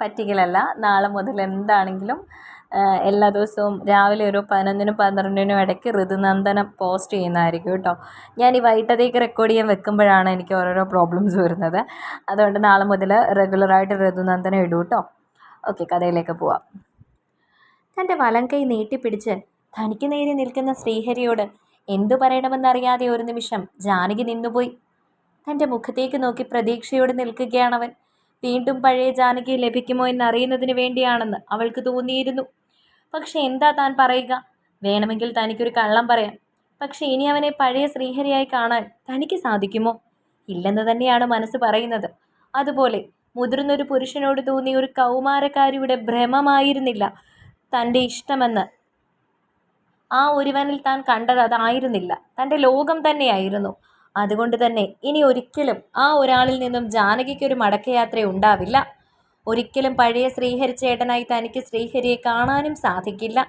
പറ്റിക്കലല്ല. നാളെ മുതൽ എന്താണെങ്കിലും എല്ലാ ദിവസവും രാവിലെ ഒരു പതിനൊന്നിനും പന്ത്രണ്ടിനും ഇടയ്ക്ക് ഋതുനന്ദനം പോസ്റ്റ് ചെയ്യുന്നതായിരിക്കും കേട്ടോ. ഞാൻ ഈ വൈകിട്ടത്തേക്ക് റെക്കോർഡ് ചെയ്യാൻ വെക്കുമ്പോഴാണ് എനിക്ക് ഓരോരോ പ്രോബ്ലംസ് വരുന്നത്. അതുകൊണ്ട് നാളെ മുതൽ റെഗുലറായിട്ട് ഋതുനന്ദനം ഇടും കേട്ടോ. ഓക്കെ കഥയിലേക്ക് പോവാം. തന്റെ വലം കൈ നീട്ടിപ്പിടിച്ച് തനിക്ക് നേരെ നിൽക്കുന്ന ശ്രീഹരിയോട് എന്തു പറയണമെന്നറിയാതെ ഒരു നിമിഷം ജാനകി നിന്നുപോയി. തന്റെ മുഖത്തേക്ക് നോക്കി പ്രതീക്ഷയോടെ നിൽക്കുകയാണവൻ വീണ്ടും പഴയ ജാനകി ലഭിക്കുമോ എന്ന് എന്നറിയുന്നതിന് വേണ്ടിയാണെന്ന് അവൾക്ക് തോന്നിയിരുന്നു. പക്ഷെ എന്താ താൻ പറയുക? വേണമെങ്കിൽ തനിക്കൊരു കള്ളം പറയാം. പക്ഷെ ഇനി അവനെ പഴയ ശ്രീഹരിയായി കാണാൻ തനിക്ക് സാധിക്കുമോ? ഇല്ലെന്ന് തന്നെയാണ് മനസ്സ് പറയുന്നത്. അതുപോലെ മുതിർന്നൊരു പുരുഷനോട് തോന്നിയ ഒരു കൗമാരക്കാരിയുടെ ഭ്രമമായിരുന്നില്ല തന്റെ ഇഷ്ടമെന്ന്. ആ ഒരുവനിൽ താൻ കണ്ടത് അതായിരുന്നില്ല. തന്റെ ലോകം തന്നെയായിരുന്നു. അതുകൊണ്ട് തന്നെ ഇനി ഒരിക്കലും ആ ഒരാളിൽ നിന്നും ജാനകിക്കൊരു മടക്കയാത്ര ഉണ്ടാവില്ല. ഒരിക്കലും പഴയ ശ്രീഹരി ചേട്ടനായി തനിക്ക് ശ്രീഹരിയെ കാണാനും സാധിക്കില്ല.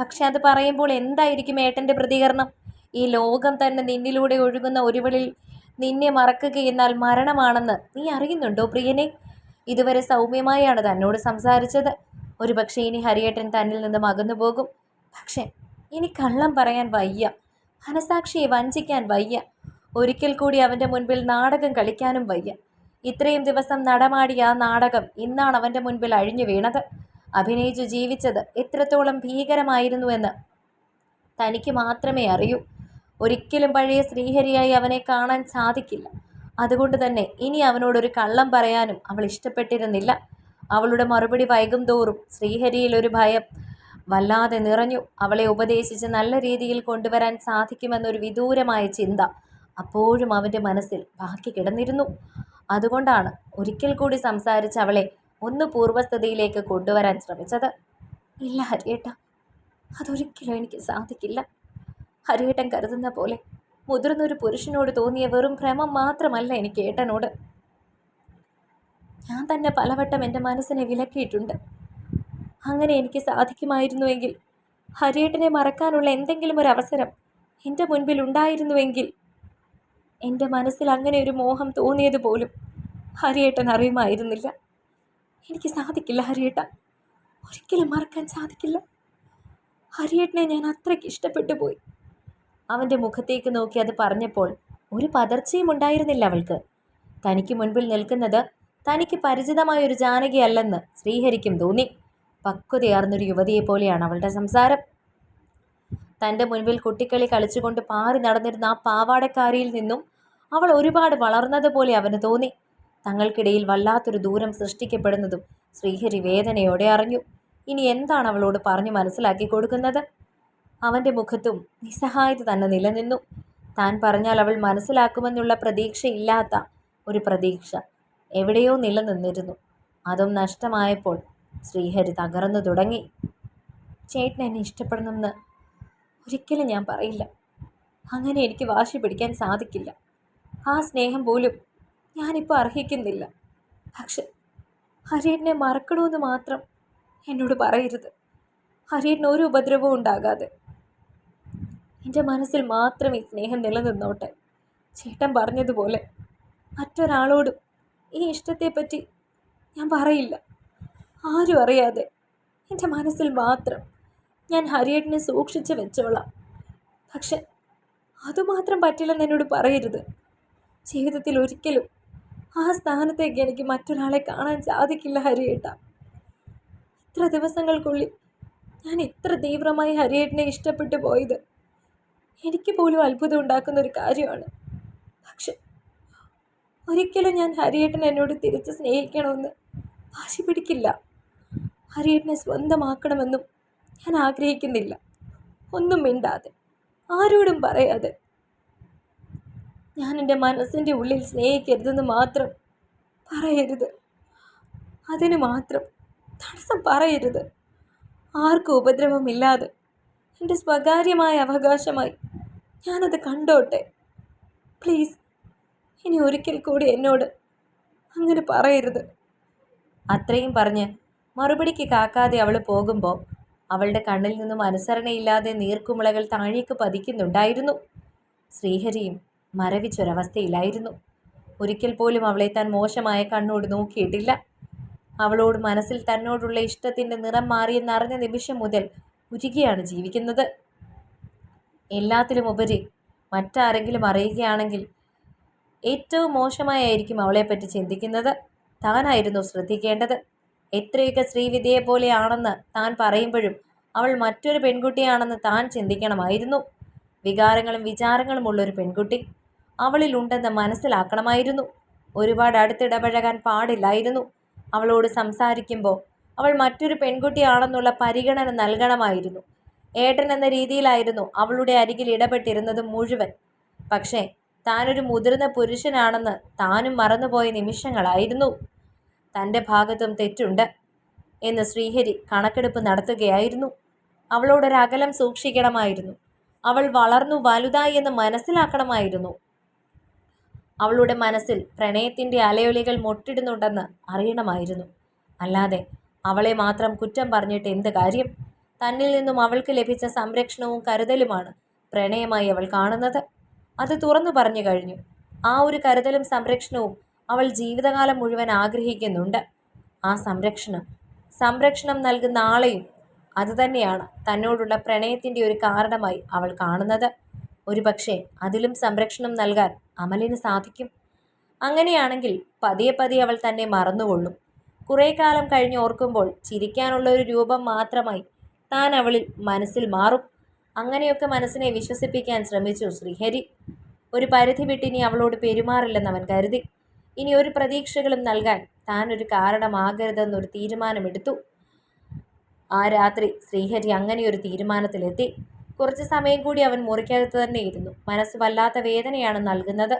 പക്ഷെ അത് പറയുമ്പോൾ എന്തായിരിക്കും ഏട്ടന്റെ പ്രതികരണം? ഈ ലോകം തന്നെ നിന്നിലൂടെ ഒഴുകുന്ന ഒരുവളിൽ നിന്നെ മറക്കുകയെന്നാൽ മരണമാണെന്ന് നീ അറിയുന്നുണ്ടോ പ്രിയനെ? ഇതുവരെ സൗമ്യമായാണ് തന്നോട് സംസാരിച്ചത്. ഒരു പക്ഷേ ഇനി ഹരിയേട്ടൻ തന്നിൽ നിന്ന് അകന്നു പോകും. പക്ഷേ ഇനി കള്ളം പറയാൻ വയ്യ. മനസാക്ഷിയെ വഞ്ചിക്കാൻ വയ്യ. ഒരിക്കൽ കൂടി അവന്റെ മുൻപിൽ നാടകം കളിക്കാനും വയ്യ. ഇത്രയും ദിവസം നടമാടിയ ആ നാടകം ഇന്നാണ് അവന്റെ മുൻപിൽ അഴിഞ്ഞു വീണത്. അഭിനയിച്ചു ജീവിച്ചത് എത്രത്തോളം ഭീകരമായിരുന്നുവെന്ന് തനിക്ക് മാത്രമേ അറിയൂ. ഒരിക്കലും പഴയ ശ്രീഹരിയായി അവനെ കാണാൻ സാധിക്കില്ല. അതുകൊണ്ട് തന്നെ ഇനി അവനോടൊരു കള്ളം പറയാനും അവൾ ഇഷ്ടപ്പെട്ടിരുന്നില്ല. അവളുടെ മറുപടി വൈകും തോറും ശ്രീഹരിയിൽ ഒരു ഭയം വല്ലാതെ നിറഞ്ഞു. അവളെ ഉപദേശിച്ച് നല്ല രീതിയിൽ കൊണ്ടുവരാൻ സാധിക്കുമെന്നൊരു വിദൂരമായ ചിന്ത അപ്പോഴും അവന്റെ മനസ്സിൽ ബാക്കി കിടന്നിരുന്നു. അതുകൊണ്ടാണ് ഒരിക്കൽ കൂടി സംസാരിച്ച് അവളെ ഒന്ന് പൂർവസ്ഥിതിയിലേക്ക് കൊണ്ടുവരാൻ ശ്രമിച്ചത്. ഇല്ല ഹരിയേട്ട അതൊരിക്കലും എനിക്ക് സാധിക്കില്ല. ഹരിയേട്ടൻ കരുതുന്ന പോലെ മുതിർന്നൊരു പുരുഷനോട് തോന്നിയ വെറും ഭ്രമം മാത്രമല്ല എനിക്ക് ഏട്ടനോട്. ഞാൻ തന്നെ പലവട്ടം എന്റെ മനസ്സിനെ വിലക്കിയിട്ടുണ്ട്. അങ്ങനെ എനിക്ക് സാധിക്കുമായിരുന്നുവെങ്കിൽ ഹരിയേട്ടനെ മറക്കാനുള്ള എന്തെങ്കിലും ഒരു അവസരം എന്റെ മുൻപിൽ ഉണ്ടായിരുന്നുവെങ്കിൽ എന്റെ മനസ്സിൽ അങ്ങനെ ഒരു മോഹം തോന്നിയത് പോലും ഹരിയേട്ടൻ അറിയുമായിരുന്നില്ല. എനിക്ക് സാധിക്കില്ല ഹരിയേട്ട. ഒരിക്കലും മറക്കാൻ സാധിക്കില്ല. ഹരിയേട്ടനെ ഞാൻ അത്രയ്ക്ക് ഇഷ്ടപ്പെട്ടു പോയി. അവന്റെ മുഖത്തേക്ക് നോക്കി അത് പറഞ്ഞപ്പോൾ ഒരു പതർച്ചയും ഉണ്ടായിരുന്നില്ല അവൾക്ക്. തനിക്ക് മുൻപിൽ നിൽക്കുന്നത് തനിക്ക് പരിചിതമായ ഒരു ജാനകിയല്ലെന്ന് ശ്രീഹരിക്കും തോന്നി. പക്വതയാർന്നൊരു യുവതിയെ പോലെയാണ് അവളുടെ സംസാരം. തന്റെ മുൻപിൽ കുട്ടിക്കളി കളിച്ചുകൊണ്ട് പാറി നടന്നിരുന്ന ആ പാവാടക്കാരിയിൽ നിന്നും അവൾ ഒരുപാട് വളർന്നതുപോലെ അവന് തോന്നി. തങ്ങൾക്കിടയിൽ വല്ലാത്തൊരു ദൂരം സൃഷ്ടിക്കപ്പെടുന്നതും ശ്രീഹരി വേദനയോടെ അറിഞ്ഞു. ഇനി എന്താണ് അവളോട് പറഞ്ഞു മനസ്സിലാക്കി കൊടുക്കുന്നത്? അവന്റെ മുഖത്തും നിസ്സഹായത തന്നെ നിലനിന്നു. താൻ പറഞ്ഞാൽ അവൾ മനസ്സിലാക്കുമെന്നുള്ള പ്രതീക്ഷയില്ലാത്ത ഒരു പ്രതീക്ഷ എവിടെയോ നിലനിന്നിരുന്നു. അതും നഷ്ടമായപ്പോൾ ശ്രീഹരി തകർന്നു തുടങ്ങി. ചേട്ടൻ എന്നെ ഇഷ്ടപ്പെടണമെന്ന് ഒരിക്കലും ഞാൻ പറയില്ല. അങ്ങനെ എനിക്ക് വാശി പിടിക്കാൻ സാധിക്കില്ല. ആ സ്നേഹം പോലും ഞാനിപ്പോൾ അർഹിക്കുന്നില്ല. പക്ഷെ ഹരിയേട്ടനെ മറക്കണമെന്ന് മാത്രം എന്നോട് പറയരുത്. ഹരിയേട്ടന് ഒരു ഉപദ്രവവും ഉണ്ടാകാതെ. എന്റെ മനസ്സിൽ മാത്രം ഈ സ്നേഹം നിലനിന്നോട്ടെ. ചേട്ടൻ പറഞ്ഞതുപോലെ മറ്റൊരാളോടും ഈ ഇഷ്ടത്തെപ്പറ്റി ഞാൻ പറയില്ല. ആരും അറിയാതെ എന്റെ മനസ്സിൽ മാത്രം ഞാൻ ഹരിയേട്ടിനെ സൂക്ഷിച്ച് വെച്ചോളാം. പക്ഷെ അതുമാത്രം പറ്റില്ലെന്ന് എന്നോട് പറയരുത്. ജീവിതത്തിൽ ഒരിക്കലും ആ സ്ഥാനത്തേക്ക് എനിക്ക് മറ്റൊരാളെ കാണാൻ സാധിക്കില്ല ഹരിയേട്ട. ഇത്ര ദിവസങ്ങൾക്കുള്ളിൽ ഞാൻ ഇത്ര തീവ്രമായി ഹരിയേട്ടനെ ഇഷ്ടപ്പെട്ടു പോയത് എനിക്ക് പോലും അത്ഭുതം ഉണ്ടാക്കുന്ന ഒരു കാര്യമാണ്. പക്ഷെ ഒരിക്കലും ഞാൻ ഹരിയേട്ടൻ എന്നോട് തിരിച്ച് സ്നേഹിക്കണമെന്ന് വാശി പിടിക്കില്ല. ഹരിയേട്ടനെ സ്വന്തമാക്കണമെന്നും ഞാൻ ആഗ്രഹിക്കുന്നില്ല. ഒന്നും മിണ്ടാതെ ആരോടും പറയാതെ. ഞാൻ എന്റെ മനസ്സിന്റെ ഉള്ളിൽ സ്നേഹിക്കരുതെന്ന് മാത്രം പറയരുത്. അതിന് മാത്രം തടസ്സം പറയരുത്. ആർക്കും ഉപദ്രവമില്ലാതെ എന്റെ സ്വകാര്യമായ അവകാശമായി ഞാനത് കണ്ടോട്ടെ. പ്ലീസ് ഇനി ഒരിക്കൽ കൂടി എന്നോട് അങ്ങനെ പറയരുത്. അത്രയും പറഞ്ഞ് മറുപടിക്ക് കാക്കാതെ അവൾ പോകുമ്പോൾ അവളുടെ കണ്ണിൽ നിന്നും അനുസരണയില്ലാതെ നീർക്കുമിളകൾ താഴേക്ക് പതിക്കുന്നുണ്ടായിരുന്നു. ശ്രീഹരിയും മരവിച്ചൊരവസ്ഥയിലായിരുന്നു. ഒരിക്കൽ പോലും അവളെ താൻ മോശമായ കണ്ണോട് നോക്കിയിട്ടില്ല. അവളോട് മനസ്സിൽ തന്നോടുള്ള ഇഷ്ടത്തിന്റെ നിറം മാറിയെന്നറിഞ്ഞ നിമിഷം മുതൽ ഉരുകിയാണ് ജീവിക്കുന്നത്. എല്ലാത്തിലും ഉപരി മറ്റാരെങ്കിലും അറിയുകയാണെങ്കിൽ ഏറ്റവും മോശമായായിരിക്കും അവളെപ്പറ്റി ചിന്തിക്കുന്നത്. താനായിരുന്നു ശ്രദ്ധിക്കേണ്ടത്. എത്രയൊക്കെ ശ്രീവിദ്യയെ പോലെയാണെന്ന് താൻ പറയുമ്പോഴും അവൾ മറ്റൊരു പെൺകുട്ടിയാണെന്ന് താൻ ചിന്തിക്കണമായിരുന്നു. വികാരങ്ങളും വിചാരങ്ങളും ഉള്ളൊരു പെൺകുട്ടി അവളിലുണ്ടെന്ന് മനസ്സിലാക്കണമായിരുന്നു. ഒരുപാട് അടുത്തിടപഴകാൻ പാടില്ലായിരുന്നു. അവളോട് സംസാരിക്കുമ്പോൾ അവൾ മറ്റൊരു പെൺകുട്ടിയാണെന്നുള്ള പരിഗണന നൽകണമായിരുന്നു. ഏട്ടൻ എന്ന രീതിയിലായിരുന്നു അവളുടെ അരികിൽ ഇടപെട്ടിരുന്നത് മുഴുവൻ. പക്ഷേ താനൊരു മുതിർന്ന പുരുഷനാണെന്ന് താനും മറന്നുപോയ നിമിഷങ്ങളായിരുന്നു. തന്റെ ഭാഗത്തും തെറ്റുണ്ട് എന്ന് ശ്രീഹരി കണക്കെടുപ്പ് നടത്തുകയായിരുന്നു. അവളോടൊരകലം സൂക്ഷിക്കണമായിരുന്നു. അവൾ വളർന്നു വലുതായി എന്ന് മനസ്സിലാക്കണമായിരുന്നു. അവളുടെ മനസ്സിൽ പ്രണയത്തിന്റെ അലയൊലികൾ മൊട്ടിടുന്നുണ്ടെന്ന് അറിയണമായിരുന്നു. അല്ലാതെ അവളെ മാത്രം കുറ്റം പറഞ്ഞിട്ട് എന്ത് കാര്യം? തന്നിൽ നിന്നും അവൾക്ക് ലഭിച്ച സംരക്ഷണവും കരുതലുമാണ് പ്രണയമായി അവൾ കാണുന്നത്. അത് തുറന്നു പറഞ്ഞു കഴിഞ്ഞു. ആ ഒരു കരുതലും സംരക്ഷണവും അവൾ ജീവിതകാലം മുഴുവൻ ആഗ്രഹിക്കുന്നുണ്ട്. ആ സംരക്ഷണം സംരക്ഷണം നൽകുന്ന ആളെയും അതുതന്നെയാണ് തന്നോടുള്ള പ്രണയത്തിന്റെ ഒരു കാരണമായി അവൾ കാണുന്നത്. ഒരുപക്ഷെ അതിലും സംരക്ഷണം നൽകാൻ അമലിന് സാധിക്കും. അങ്ങനെയാണെങ്കിൽ പതിയെ പതിയെ അവൾ തന്നെ മറന്നുകൊള്ളും. കുറേ കാലം കഴിഞ്ഞ് ഓർക്കുമ്പോൾ ചിരിക്കാനുള്ള ഒരു രൂപം മാത്രമായി താൻ അവളിൽ മനസ്സിൽ മാറും. അങ്ങനെയൊക്കെ മനസ്സിനെ വിശ്വസിപ്പിക്കാൻ ശ്രമിച്ചു ശ്രീഹരി. ഒരു പരിധി വിട്ടിനി അവളോട് പെരുമാറില്ലെന്ന് അവൻ കരുതി. ഇനി ഒരു പ്രതീക്ഷകളും നൽകാൻ താൻ ഒരു കാരണമാകരുതെന്നൊരു തീരുമാനമെടുത്തു. ആ രാത്രി ശ്രീഹരി അങ്ങനെയൊരു തീരുമാനത്തിലെത്തി. കുറച്ച് സമയം കൂടി അവൻ മുറിക്കകത്ത് തന്നെ ഇരുന്നു. മനസ്സ് വല്ലാത്ത വേദനയാണ് നൽകുന്നത്.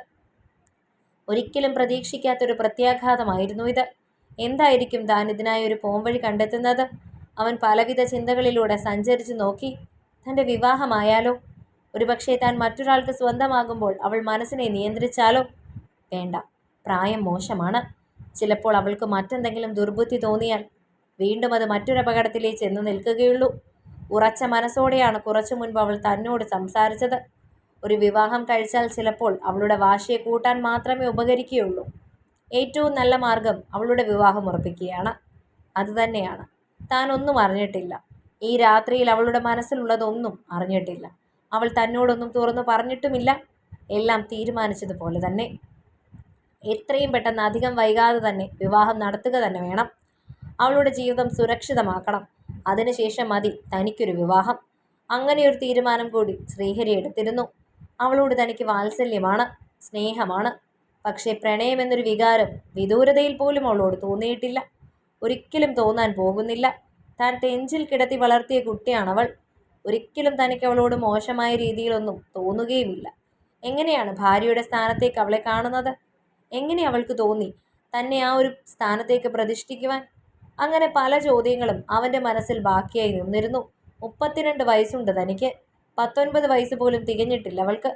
ഒരിക്കലും പ്രതീക്ഷിക്കാത്തൊരു പ്രത്യാഘാതമായിരുന്നു ഇത്. എന്തായിരിക്കും താൻ ഇതിനായി ഒരു പോംവഴി കണ്ടെത്തുന്നത്? അവൻ പലവിധ ചിന്തകളിലൂടെ സഞ്ചരിച്ചു നോക്കി. തന്റെ വിവാഹമായാലോ? ഒരുപക്ഷെ താൻ മറ്റൊരാൾക്ക് സ്വന്തമാകുമ്പോൾ അവൾ മനസ്സിനെ നിയന്ത്രിച്ചാലോ? വേണ്ട. പ്രായം മോശമാണ്. ചിലപ്പോൾ അവൾക്ക് മറ്റെന്തെങ്കിലും ദുർബുദ്ധി തോന്നിയാൽ വീണ്ടും അത് മറ്റൊരപകടത്തിലേ ചെന്ന് നിൽക്കുകയുള്ളൂ. ഉറച്ച മനസ്സോടെയാണ് കുറച്ചു മുൻപ് അവൾ തന്നോട് സംസാരിച്ചത്. ഒരു വിവാഹം കഴിച്ചാൽ ചിലപ്പോൾ അവളുടെ വാശിയെ കൂട്ടാൻ മാത്രമേ ഉപകരിക്കുകയുള്ളൂ. ഏറ്റവും നല്ല മാർഗം അവളുടെ വിവാഹം ഉറപ്പിക്കുകയാണ്. അതുതന്നെയാണ് താൻ ഒന്നും അറിഞ്ഞിട്ടില്ല. ഈ രാത്രിയിൽ അവളുടെ മനസ്സിലുള്ളതൊന്നും അറിഞ്ഞിട്ടില്ല. അവൾ തന്നോടൊന്നും തുറന്നു പറഞ്ഞിട്ടുമില്ല. എല്ലാം തീരുമാനിച്ചതുപോലെ തന്നെ. എത്രയും പെട്ടെന്ന് അധികം വൈകാതെ തന്നെ വിവാഹം നടത്തുക തന്നെ വേണം. അവളുടെ ജീവിതം സുരക്ഷിതമാക്കണം. അതിനുശേഷം മതി തനിക്കൊരു വിവാഹം. അങ്ങനെയൊരു തീരുമാനം കൂടി ശ്രീഹരി എടുത്തിരുന്നു. അവളോട് തനിക്ക് വാത്സല്യമാണ് സ്നേഹമാണ്. പക്ഷേ പ്രണയം എന്നൊരു വികാരം വിദൂരതയിൽ പോലും അവളോട് തോന്നിയിട്ടില്ല. ഒരിക്കലും തോന്നാൻ പോകുന്നില്ല. താൻ ടെഞ്ചിൽ കിടത്തി വളർത്തിയ കുട്ടിയാണവൾ. ഒരിക്കലും തനിക്ക് അവളോട് മോശമായ രീതിയിലൊന്നും തോന്നുകയുമില്ല. എങ്ങനെയാണ് ഭാര്യയുടെ സ്ഥാനത്തേക്ക് അവളെ കാണുന്നത്? എങ്ങനെ അവൾക്ക് തോന്നി? തന്നെ ആ ഒരു സ്ഥാനത്തേക്ക് പ്രതിഷ്ഠിക്കുവാൻ? അങ്ങനെ പല ചോദ്യങ്ങളും അവന്റെ മനസ്സിൽ ബാക്കിയായി നിന്നിരുന്നു. മുപ്പത്തിരണ്ട് വയസ്സുണ്ട് തനിക്ക്. പത്തൊൻപത് വയസ്സ് പോലും തികഞ്ഞിട്ടില്ല അവൾക്ക്.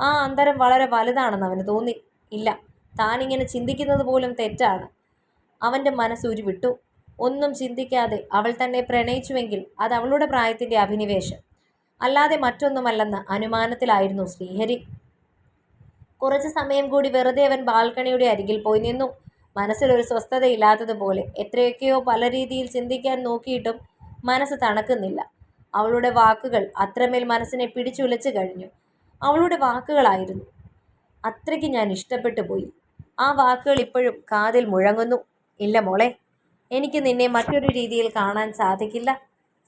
ആ അന്തരം വളരെ വലുതാണെന്ന് അവന് തോന്നി. ഇല്ല താനിങ്ങനെ ചിന്തിക്കുന്നത് പോലും തെറ്റാണ്. അവന്റെ മനസ്സ് ഉരുവിട്ടു. ഒന്നും ചിന്തിക്കാതെ അവൾ തന്നെ പ്രണയിച്ചുവെങ്കിൽ അത് അവളുടെ പ്രായത്തിന്റെ അഭിനിവേശം. അല്ലാതെ മറ്റൊന്നുമല്ലെന്ന അനുമാനത്തിലായിരുന്നു ശ്രീഹരി. കുറച്ച് സമയം കൂടി വെറുതെ അവൻ ബാൽക്കണിയുടെ അരികിൽ പോയി നിന്നു. മനസ്സിലൊരു സ്വസ്ഥതയില്ലാത്തതുപോലെ എത്രയൊക്കെയോ പല രീതിയിൽ ചിന്തിക്കാൻ നോക്കിയിട്ടും മനസ്സ് തണക്കുന്നില്ല. അവളുടെ വാക്കുകൾ അത്രമേൽ മനസ്സിനെ പിടിച്ചുലച്ചു കഴിഞ്ഞു. അവളുടെ വാക്കുകളായിരുന്നു. അത്രയ്ക്ക് ഞാൻ ഇഷ്ടപ്പെട്ടു പോയി. ആ വാക്കുകൾ ഇപ്പോഴും കാതിൽ മുഴങ്ങുന്നു. ഇല്ല മോളെ എനിക്ക് നിന്നെ മറ്റൊരു രീതിയിൽ കാണാൻ സാധിക്കില്ല.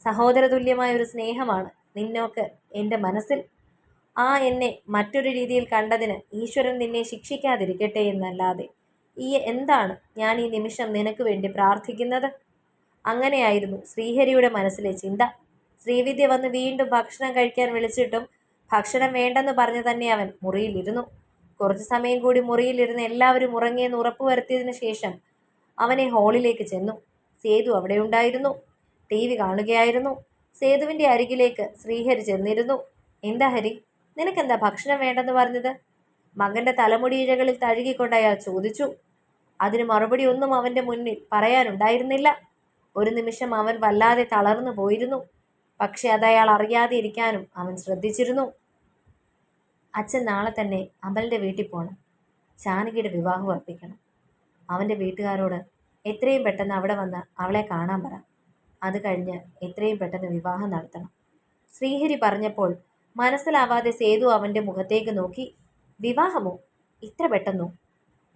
സഹോദരതുല്യമായ ഒരു സ്നേഹമാണ് നിന്നോക്ക് എന്റെ മനസ്സിൽ. ആ എന്നെ മറ്റൊരു രീതിയിൽ കണ്ടതിന് ഈശ്വരൻ നിന്നെ ശിക്ഷിക്കാതിരിക്കട്ടെ എന്നല്ലാതെ. ഈ എന്താണ് ഞാൻ ഈ നിമിഷം നിനക്ക് വേണ്ടി പ്രാർത്ഥിക്കുന്നത്? അങ്ങനെയായിരുന്നു ശ്രീഹരിയുടെ മനസ്സിലെ ചിന്ത. ശ്രീവിദ്യ വന്ന് വീണ്ടും ഭക്ഷണം കഴിക്കാൻ വിളിച്ചിട്ടും ഭക്ഷണം വേണ്ടെന്ന് പറഞ്ഞു തന്നെ അവൻ മുറിയിലിരുന്നു കുറച്ചു സമയം കൂടി മുറിയിലിരുന്ന് എല്ലാവരും ഉറങ്ങിയെന്ന് ഉറപ്പുവരുത്തിയതിനു ശേഷം അവനെ ഹാളിലേക്ക് ചെന്നു. സേതു അവിടെ ഉണ്ടായിരുന്നു. T V കാണുകയായിരുന്നു. സേതുവിന്റെ അരികിലേക്ക് ശ്രീഹരി ചെന്നിരുന്നു. എന്താ ഹരി? നിനക്കെന്താ ഭക്ഷണം വേണ്ടെന്ന് പറഞ്ഞത്? മകന്റെ തലമുടിയിഴകളിൽ തഴുകിക്കൊണ്ട് അയാൾ ചോദിച്ചു. അതിന് മറുപടി ഒന്നും അവന്റെ മുന്നിൽ പറയാനുണ്ടായിരുന്നില്ല. ഒരു നിമിഷം അവൻ വല്ലാതെ തളർന്നു പോയിരുന്നു. പക്ഷെ അത് അയാൾ അറിയാതെ ഇരിക്കാനും അവൻ ശ്രദ്ധിച്ചിരുന്നു. അച്ഛൻ നാളെ തന്നെ അമലിന്റെ വീട്ടിൽ പോകണം ജാനകിയുടെ വിവാഹം ഉറപ്പിക്കണം. അവന്റെ വീട്ടുകാരോട് എത്രയും പെട്ടെന്ന് അവിടെ വന്ന് അവളെ കാണാൻ പറ. അത് കഴിഞ്ഞ് എത്രയും പെട്ടെന്ന് വിവാഹം നടത്തണം. ശ്രീഹരി പറഞ്ഞപ്പോൾ മനസ്സിലാവാതെ സേതു അവന്റെ മുഖത്തേക്ക് നോക്കി വിവാഹമോ? ഇത്ര പെട്ടെന്നോ?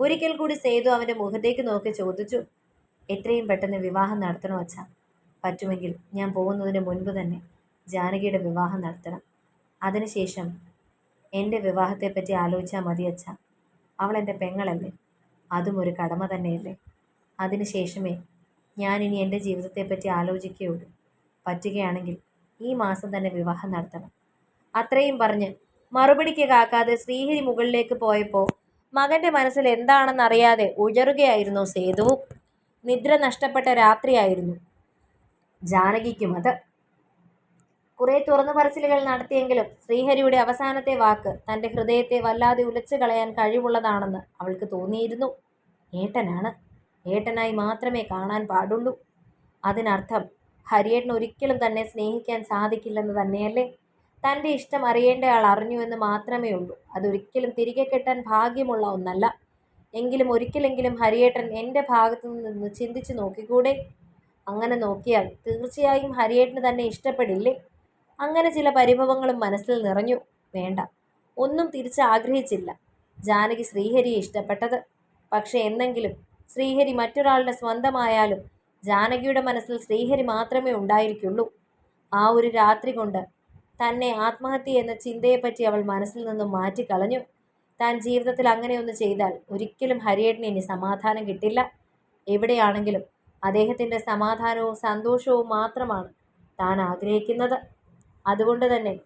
ഒരിക്കൽ കൂടി സേതു അവന്റെ മുഖത്തേക്ക് നോക്കി ചോദിച്ചു എത്രയും പെട്ടെന്ന് വിവാഹം നടത്തണോ അച്ഛ? പറ്റുമെങ്കിൽ ഞാൻ പോകുന്നതിന് മുൻപ് തന്നെ ജാനകിയുടെ വിവാഹം നടത്തണം. അതിനുശേഷം എന്റെ വിവാഹത്തെപ്പറ്റി ആലോചിച്ചാൽ മതി അച്ഛ. അവൾ എന്റെ പെങ്ങളല്ലേ? അതും ഒരു കടമ തന്നെയല്ലേ? അതിനുശേഷമേ ഞാനിനി എന്റെ ജീവിതത്തെപ്പറ്റി ആലോചിക്കുകയുള്ളൂ. പറ്റുകയാണെങ്കിൽ ഈ മാസം തന്നെ വിവാഹം നടത്തണം. അത്രയും പറഞ്ഞ് മറുപടിക്ക് കാക്കാതെ ശ്രീഹരി മുകളിലേക്ക് പോയപ്പോൾ മകന്റെ മനസ്സിൽ എന്താണെന്നറിയാതെ ഉഴറുകയായിരുന്നു സേതു. നിദ്ര നഷ്ടപ്പെട്ട രാത്രിയായിരുന്നു. ജാനകിക്കും അത്. കുറെ തുറന്നു പറച്ചിലുകൾ നടത്തിയെങ്കിലും ശ്രീഹരിയുടെ അവസാനത്തെ വാക്ക് തന്റെ ഹൃദയത്തെ വല്ലാതെ ഉലച്ചു കളയാൻ കഴിവുള്ളതാണെന്ന് അവൾക്ക് തോന്നിയിരുന്നു. ഏട്ടനാണ്. ഏട്ടനായി മാത്രമേ കാണാൻ പാടുള്ളൂ. അതിനർത്ഥം ഹരിയേട്ടൻ ഒരിക്കലും തന്നെ സ്നേഹിക്കാൻ സാധിക്കില്ലെന്ന് തന്നെയല്ലേ? തന്റെ ഇഷ്ടം അറിയേണ്ട ആൾ അറിഞ്ഞുവെന്ന് മാത്രമേ ഉള്ളൂ. അതൊരിക്കലും തിരികെ കിട്ടാൻ ഭാഗ്യമുള്ള ഒന്നല്ല. എങ്കിലും ഒരിക്കലെങ്കിലും ഹരിയേട്ടൻ എന്റെ ഭാഗത്തു നിന്ന് ചിന്തിച്ചു നോക്കിക്കൂടെ? അങ്ങനെ നോക്കിയാൽ തീർച്ചയായും ഹരിയേട്ടന് തന്നെ ഇഷ്ടപ്പെടില്ലേ? അങ്ങനെ ചില പരിഭവങ്ങളും മനസ്സിൽ നിറഞ്ഞു. വേണ്ട ഒന്നും തിരിച്ച് ആഗ്രഹിച്ചില്ല. ജാനകി ശ്രീഹരിയെ ഇഷ്ടപ്പെട്ടത്. പക്ഷെ എന്നെങ്കിലും ശ്രീഹരി മറ്റൊരാളുടെ സ്വന്തമായാലും ജാനകിയുടെ മനസ്സിൽ ശ്രീഹരി മാത്രമേ ഉണ്ടായിരിക്കുള്ളൂ. ആ ഒരു രാത്രി കൊണ്ട് തന്നെ ആത്മഹത്യ എന്ന ചിന്തയെപ്പറ്റി അവൾ മനസ്സിൽ നിന്നും മാറ്റിക്കളഞ്ഞു. താൻ ജീവിതത്തിൽ അങ്ങനെയൊന്ന് ചെയ്താൽ ഒരിക്കലും ഹരിയേട്ടന് ഇനി സമാധാനം കിട്ടില്ല. എവിടെയാണെങ്കിലും അദ്ദേഹത്തിന്റെ സമാധാനവും സന്തോഷവും മാത്രമാണ് താൻ ആഗ്രഹിക്കുന്നത്. അതുകൊണ്ട് തന്നെ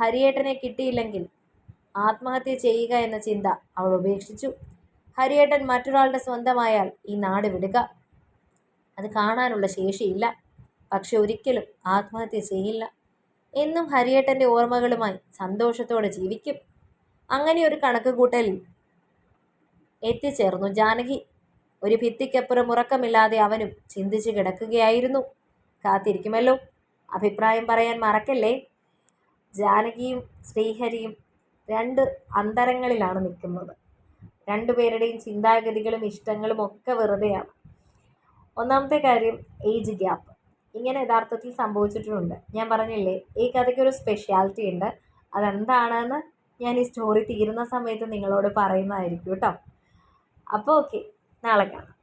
ഹരിയേട്ടനെ കിട്ടിയില്ലെങ്കിൽ ആത്മഹത്യ ചെയ്യുക എന്ന ചിന്ത അവൾ ഉപേക്ഷിച്ചു. ഹരിയേട്ടൻ മറ്റൊരാളുടെ സ്വന്തമായാൽ ഈ നാട് വിടുക. അത് കാണാനുള്ള ശേഷിയില്ല. പക്ഷെ ഒരിക്കലും ആത്മഹത്യ ചെയ്യില്ല. എന്നും ഹരിയേട്ടന്റെ ഓർമ്മകളുമായി സന്തോഷത്തോടെ ജീവിക്കും. അങ്ങനെ ഒരു കണക്ക് കൂട്ടലിൽ എത്തിച്ചേർന്നു. ജാനകി ഒരു ഭിത്തിക്കപ്പുറം ഉറക്കമില്ലാതെ അവനും ചിന്തിച്ചു കിടക്കുകയായിരുന്നു. കാത്തിരിക്കുമല്ലോ. അഭിപ്രായം പറയാൻ മറക്കല്ലേ? ജാനകിയും ശ്രീഹരിയും രണ്ട് അന്തരങ്ങളിലാണ് നിൽക്കുന്നത്. രണ്ടുപേരുടെയും ചിന്താഗതികളും ഇഷ്ടങ്ങളും ഒക്കെ വെറുതെയാണ്. ഒന്നാമത്തെ കാര്യം ഏജ് ഗ്യാപ്പ് ഇങ്ങനെ യഥാർത്ഥത്തിൽ സംഭവിച്ചിട്ടുണ്ട്. ഞാൻ പറഞ്ഞില്ലേ ഈ കഥയ്ക്ക് ഒരു സ്പെഷ്യാലിറ്റി ഉണ്ട്. അതെന്താണെന്ന് ഞാൻ ഈ സ്റ്റോറി തീരുന്ന സമയത്ത് നിങ്ങളോട് പറയുന്നതായിരിക്കും കേട്ടോ. അപ്പോൾ ഓക്കെ നാളെ കാണാം.